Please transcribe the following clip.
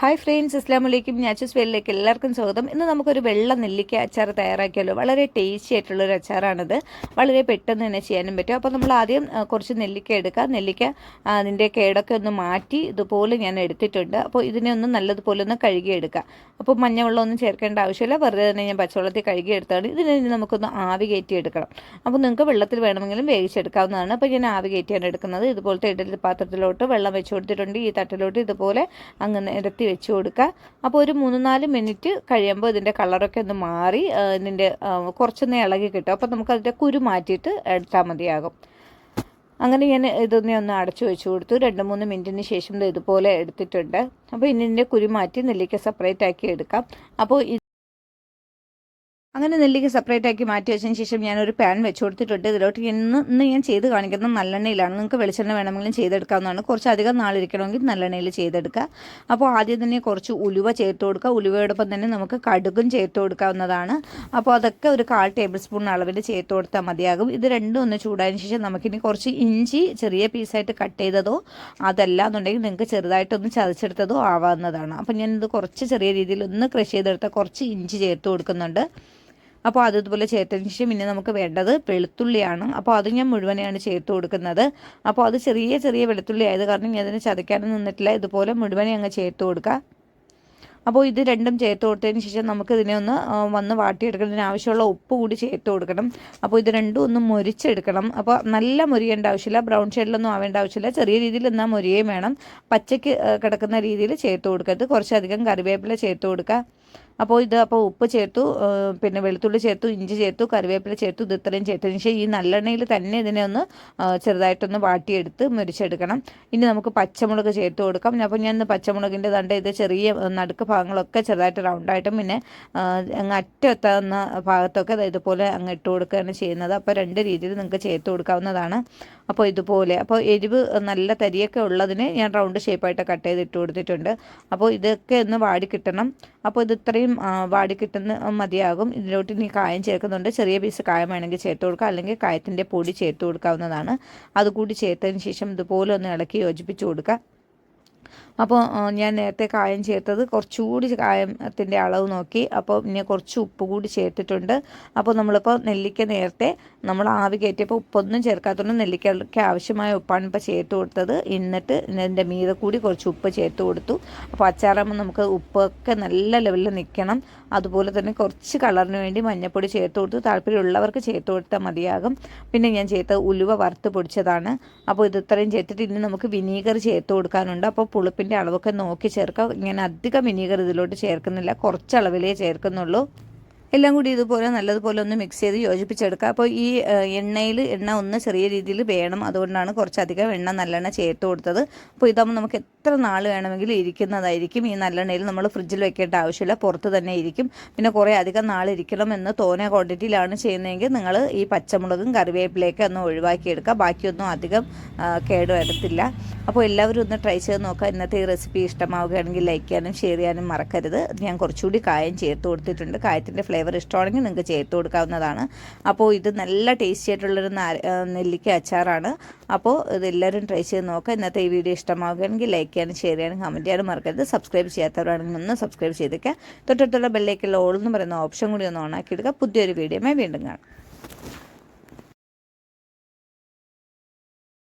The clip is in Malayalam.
ഹായ് ഫ്രണ്ട്സ് അസ്ലാം വലൈക്കും ഞാച്ചസ് വേലിലേക്ക് എല്ലാവർക്കും സ്വാഗതം. ഇന്ന് നമുക്കൊരു വെള്ള നെല്ലിക്ക അച്ചാർ തയ്യാറാക്കിയല്ലോ വളരെ ടേസ്റ്റി ആയിട്ടുള്ളൊരു അച്ചാറാണിത്. വളരെ പെട്ടെന്ന് തന്നെ ചെയ്യാനും പറ്റും. അപ്പോൾ നമ്മൾ ആദ്യം കുറച്ച് നെല്ലിക്ക എടുക്കുക. നെല്ലിക്ക അതിന്റെ കേടൊക്കെ ഒന്ന് മാറ്റി ഇതുപോലെ ഞാൻ എടുത്തിട്ടുണ്ട്. അപ്പോൾ ഇതിനെ ഒന്ന് നല്ലതുപോലെ ഒന്ന് കഴുകിയെടുക്കുക. അപ്പോൾ മഞ്ഞവെള്ളമൊന്നും ചേർക്കേണ്ട ആവശ്യമില്ല. വെറുതെ തന്നെ ഞാൻ പച്ചവെള്ളത്തിൽ കഴുകിയെടുത്താണ് ഇതിനെ നമുക്കൊന്ന് ആവി കയറ്റി എടുക്കണം അപ്പോൾ നിങ്ങൾക്ക് വെള്ളത്തിൽ വേണമെങ്കിലും വേവിച്ചെടുക്കാവുന്നതാണ്. അപ്പോൾ ഞാൻ ആവി കയറ്റിയാണ് എടുക്കുന്നത്. ഇതുപോലത്തെ ഇഡലി പാത്രത്തിലോട്ട് വെള്ളം വെച്ച് കൊടുത്തിട്ടുണ്ട്. ഈ തട്ടിലോട്ട് ഇതുപോലെ അങ്ങ് നിരത്തി വെച്ച് കൊടുക്കുക അപ്പോൾ ഒരു മൂന്ന് നാല് മിനിറ്റ് കഴിയുമ്പോൾ ഇതിന്റെ കളറൊക്കെ ഒന്ന് മാറി ഇതിന്റെ കുറച്ചൊന്ന് ഇളകി കിട്ടും. അപ്പോൾ നമുക്ക് അതിന്റെ കുരു മാറ്റിയിട്ട് എടുത്താൽ മതിയാകും. അങ്ങനെ ഞാൻ ഇതൊന്നെ ഒന്ന് അടച്ചു വെച്ച് കൊടുത്തു. രണ്ട് മൂന്ന് മിനിറ്റിന് ശേഷം ഇത് ഇതുപോലെ എടുത്തിട്ടുണ്ട്. അപ്പോൾ ഇതിന്റെ കുരു മാറ്റി നെല്ലിക്ക സെപ്പറേറ്റ് ആക്കി എടുക്കാം. അപ്പോൾ അങ്ങനെ നെല്ലിക്ക സെപ്പറേറ്റ് ആക്കി മാറ്റി വെച്ചതിന് ശേഷം ഞാനൊരു പാൻ വെച്ച് കൊടുത്തിട്ടുണ്ട്. ഇതിലോട്ട് ഇന്ന് ഇന്ന് ഞാൻ ചെയ്ത് കാണിക്കുന്നത് നല്ലെണ്ണയിലാണ്. നിങ്ങൾക്ക് വെളിച്ചെണ്ണ വേണമെങ്കിലും ചെയ്തെടുക്കാവുന്നതാണ്. കുറച്ച് അധികം നാളിരിക്കണമെങ്കിൽ നല്ലെണ്ണയിൽ ചെയ്തെടുക്കുക. അപ്പോൾ ആദ്യം തന്നെ കുറച്ച് ഉലുവ ചേർത്ത് കൊടുക്കുക. ഉലുവയോടൊപ്പം തന്നെ നമുക്ക് കടുകും ചേർത്ത് കൊടുക്കാവുന്നതാണ്. അപ്പോൾ അതൊക്കെ ഒരു കാൽ ടേബിൾ സ്പൂൺ അളവിൽ ചേർത്ത് കൊടുത്താൽ മതിയാകും. ഇത് രണ്ടും ഒന്ന് ചൂടായതിന് ശേഷം നമുക്കിനി കുറച്ച് ഇഞ്ചി ചെറിയ പീസായിട്ട് കട്ട് ചെയ്തതോ അതല്ല എന്നുണ്ടെങ്കിൽ നിങ്ങൾക്ക് ചെറുതായിട്ടൊന്ന് ചതച്ചെടുത്തതോ ആവാവുന്നതാണ്. അപ്പോൾ ഞാനിത് കുറച്ച് ചെറിയ രീതിയിൽ ഒന്ന് ക്രഷ് ചെയ്തെടുത്ത കുറച്ച് ഇഞ്ചി ചേർത്ത് കൊടുക്കുന്നുണ്ട്. അപ്പോൾ അതുപോലെ ചേർത്തതിന് ശേഷം പിന്നെ നമുക്ക് വേണ്ടത് വെളുത്തുള്ളിയാണ്. അപ്പോൾ അത് ഞാൻ മുഴുവനെയാണ് ചേർത്ത് കൊടുക്കുന്നത്. അപ്പോൾ അത് ചെറിയ ചെറിയ വെളുത്തുള്ളി ആയത് കാരണം ഞാൻ അതിനെ ചതയ്ക്കാനും നിന്നിട്ടില്ല. ഇതുപോലെ മുഴുവനെ അങ്ങ് ചേർത്ത് കൊടുക്കുക അപ്പോൾ ഇത് രണ്ടും ചേർത്ത് കൊടുത്തതിന് ശേഷം നമുക്ക് ഇതിനെ ഒന്ന് വന്ന് വന്ന് വാട്ടിയെടുക്കുന്നതിന് ആവശ്യമുള്ള ഉപ്പ് കൂടി ചേർത്ത് കൊടുക്കണം. അപ്പോൾ ഇത് രണ്ടും ഒന്ന് മുരിച്ചെടുക്കണം. അപ്പോൾ നല്ല മുരിയേണ്ട ആവശ്യമില്ല. ബ്രൗൺ ഷെയ്ഡിലൊന്നും ആവേണ്ട ആവശ്യമില്ല. ചെറിയ രീതിയിൽ എന്നാൽ മുരിയേയും വേണം. പച്ചയ്ക്ക് കിടക്കുന്ന രീതിയിൽ ചേർത്ത് കൊടുക്കരുത്. കുറച്ചധികം കറിവേപ്പില ചേർത്ത് കൊടുക്കുക അപ്പോൾ ഇത് അപ്പോൾ ഉപ്പ് ചേർത്തു പിന്നെ വെളുത്തുള്ളി ചേർത്തു ഇഞ്ചി ചേർത്തു കറിവേപ്പില ചേർത്തു ഇത് ഇത്രയും ചേർത്തതിന് ശേഷം ഈ നല്ലെണ്ണയിൽ തന്നെ ഇതിനെ ഒന്ന് ചെറുതായിട്ടൊന്ന് വാട്ടിയെടുത്ത് മുരിച്ചെടുക്കണം. ഇനി നമുക്ക് പച്ചമുളക് ചേർത്ത് കൊടുക്കാം. അപ്പോൾ ഞാൻ പച്ചമുളകിന്റെ തണ്ട് ഇത് ചെറിയ നടുക്ക് ഭാഗങ്ങളൊക്കെ ചെറുതായിട്ട് റൗണ്ടായിട്ടും പിന്നെ അങ്ങ് അറ്റെത്താവുന്ന ഭാഗത്തൊക്കെ ഇതുപോലെ അങ്ങ് ഇട്ട് കൊടുക്കുകയാണ് ചെയ്യുന്നത്. അപ്പോൾ രണ്ട് രീതിയിൽ നിങ്ങൾക്ക് ചേർത്ത് കൊടുക്കാവുന്നതാണ്. അപ്പോൾ ഇതുപോലെ. അപ്പോൾ എരിവ് നല്ല തരിയൊക്കെ ഉള്ളതിന് ഞാൻ റൗണ്ട് ഷേപ്പായിട്ട് കട്ട് ചെയ്ത് ഇട്ട് കൊടുത്തിട്ടുണ്ട്. അപ്പോൾ ഇതൊക്കെ ഒന്ന് വാടി കിട്ടണം. അപ്പോൾ ഇത് ഇത്രയും വാടി കിട്ടുന്ന മതിയാകും. ഇതിലോട്ട് ഇനി കായം ചേർക്കുന്നുണ്ട്. ചെറിയ പീസ് കായം വേണമെങ്കിൽ ചേർത്ത് കൊടുക്കുക അല്ലെങ്കിൽ കായത്തിന്റെ പൊടി ചേർത്ത് കൊടുക്കാവുന്നതാണ്. അതുകൂടി ചേർത്തതിന് ശേഷം ഇതുപോലെ ഒന്ന് ഇളക്കി യോജിപ്പിച്ച് കൊടുക്കുക അപ്പോൾ ഞാൻ നേരത്തെ കായം ചേർത്തത് കുറച്ചുകൂടി കായത്തിന്റെ അളവ് നോക്കി. അപ്പോൾ പിന്നെ കുറച്ച് ഉപ്പ് കൂടി ചേർത്തിട്ടുണ്ട്. അപ്പോൾ നമ്മളിപ്പോൾ നെല്ലിക്ക നേരത്തെ നമ്മൾ ആവി കയറ്റിയപ്പോൾ ഉപ്പൊന്നും ചേർക്കാത്തതുകൊണ്ട് നെല്ലിക്കയ്ക്ക് ആവശ്യമായ ഉപ്പാണ് ഇപ്പോൾ ചേർത്ത് കൊടുത്തത്. എന്നിട്ട് ഇതിന്റെ മീതെ കൂടി കുറച്ച് ഉപ്പ് ചേർത്ത് കൊടുത്തു. അപ്പോൾ അച്ചാറാകുമ്പോൾ നമുക്ക് ഉപ്പൊക്കെ നല്ല ലെവലിൽ നിൽക്കണം. അതുപോലെ തന്നെ കുറച്ച് കളറിന് വേണ്ടി മഞ്ഞൾപ്പൊടി ചേർത്ത് കൊടുത്തു. താല്പര്യമുള്ളവർക്ക് ചേർത്ത് കൊടുത്താൽ മതിയാകും. പിന്നെ ഞാൻ ചേർത്ത ഉലുവ വറുത്ത് പൊടിച്ചതാണ്. അപ്പോൾ ഇത് ഇത്രയും ചേർത്തിട്ട് ഇനി നമുക്ക് വിനീഗർ ചേർത്ത് കൊടുക്കാനുണ്ട്. അപ്പോൾ പുളിപ്പിന്റെ അളവൊക്കെ നോക്കി ചേർക്കുക ഇങ്ങനെ അധികം വിനീഗർ ഇതിലോട്ട് ചേർക്കുന്നില്ല. കുറച്ച് അളവിലേ ചേർക്കുന്നുള്ളൂ. എല്ലാം കൂടി ഇതുപോലെ നല്ലതുപോലെ ഒന്ന് മിക്സ് ചെയ്ത് യോജിപ്പിച്ചെടുക്കുക അപ്പോൾ ഈ എണ്ണയിൽ എണ്ണ ഒന്ന് ചെറിയ രീതിയിൽ വേണം. അതുകൊണ്ടാണ് കുറച്ചധികം എണ്ണ നല്ലെണ്ണ ചേർത്ത് കൊടുത്തത്. അപ്പോൾ ഇതാകുമ്പോൾ നമുക്ക് എത്ര നാൾ വേണമെങ്കിലും ഇരിക്കുന്നതായിരിക്കും. ഈ നല്ലെണ്ണയിൽ നമ്മൾ ഫ്രിഡ്ജിൽ വെക്കേണ്ട ആവശ്യമില്ല. പുറത്ത് തന്നെ ഇരിക്കും. പിന്നെ കുറേ അധികം നാൾ ഇരിക്കണം എന്ന് തോന്നിയ ക്വാണ്ടിറ്റിയിലാണ് ചെയ്യുന്നതെങ്കിൽ നിങ്ങൾ ഈ പച്ചമുളകും കറിവേപ്പിലേക്ക് ഒന്ന് ഒഴിവാക്കിയെടുക്കുക. ബാക്കിയൊന്നും അധികം കേട് വരത്തില്ല. അപ്പോൾ എല്ലാവരും ഒന്ന് ട്രൈ ചെയ്ത് നോക്കുക. ഇന്നത്തെ ഈ റെസിപ്പി ഇഷ്ടമാവുകയാണെങ്കിൽ ലൈക്ക് ചെയ്യാനും ഷെയർ ചെയ്യാനും മറക്കരുത്. ഞാൻ കുറച്ചുകൂടി കായം ചേർത്ത് കൊടുത്തിട്ടുണ്ട്. കായത്തിന്റെ ഫ്ലേവർ ഇഷ്ടമാണെങ്കിൽ നിങ്ങൾക്ക് ചേർത്ത് കൊടുക്കാവുന്നതാണ്. അപ്പോൾ ഇത് നല്ല ടേസ്റ്റി ആയിട്ടുള്ളൊരു നെല്ലിക്ക അച്ചാറാണ്. അപ്പോൾ ഇത് എല്ലാവരും ട്രൈ ചെയ്ത് നോക്കുക. ഇന്നത്തെ ഈ വീഡിയോ ഇഷ്ടമാവുകയാണെങ്കിൽ ലൈക്ക് ചെയ്യാനും ഷെയർ ചെയ്യാനും കമന്റ് ചെയ്യാനും മറക്കരുത്. സബ്സ്ക്രൈബ് ചെയ്യാത്തവരാണെങ്കിൽ ഒന്ന് സബ്സ്ക്രൈബ് ചെയ്തേക്കുക. തൊട്ടടുത്തുള്ള ബെല്ലേക്കുള്ള ഓൾ എന്ന് പറയുന്ന ഓപ്ഷൻ കൂടി ഒന്ന് ഓണാക്കി എടുക്കുക പുതിയൊരു വീഡിയോമായി വീണ്ടും കാണാം.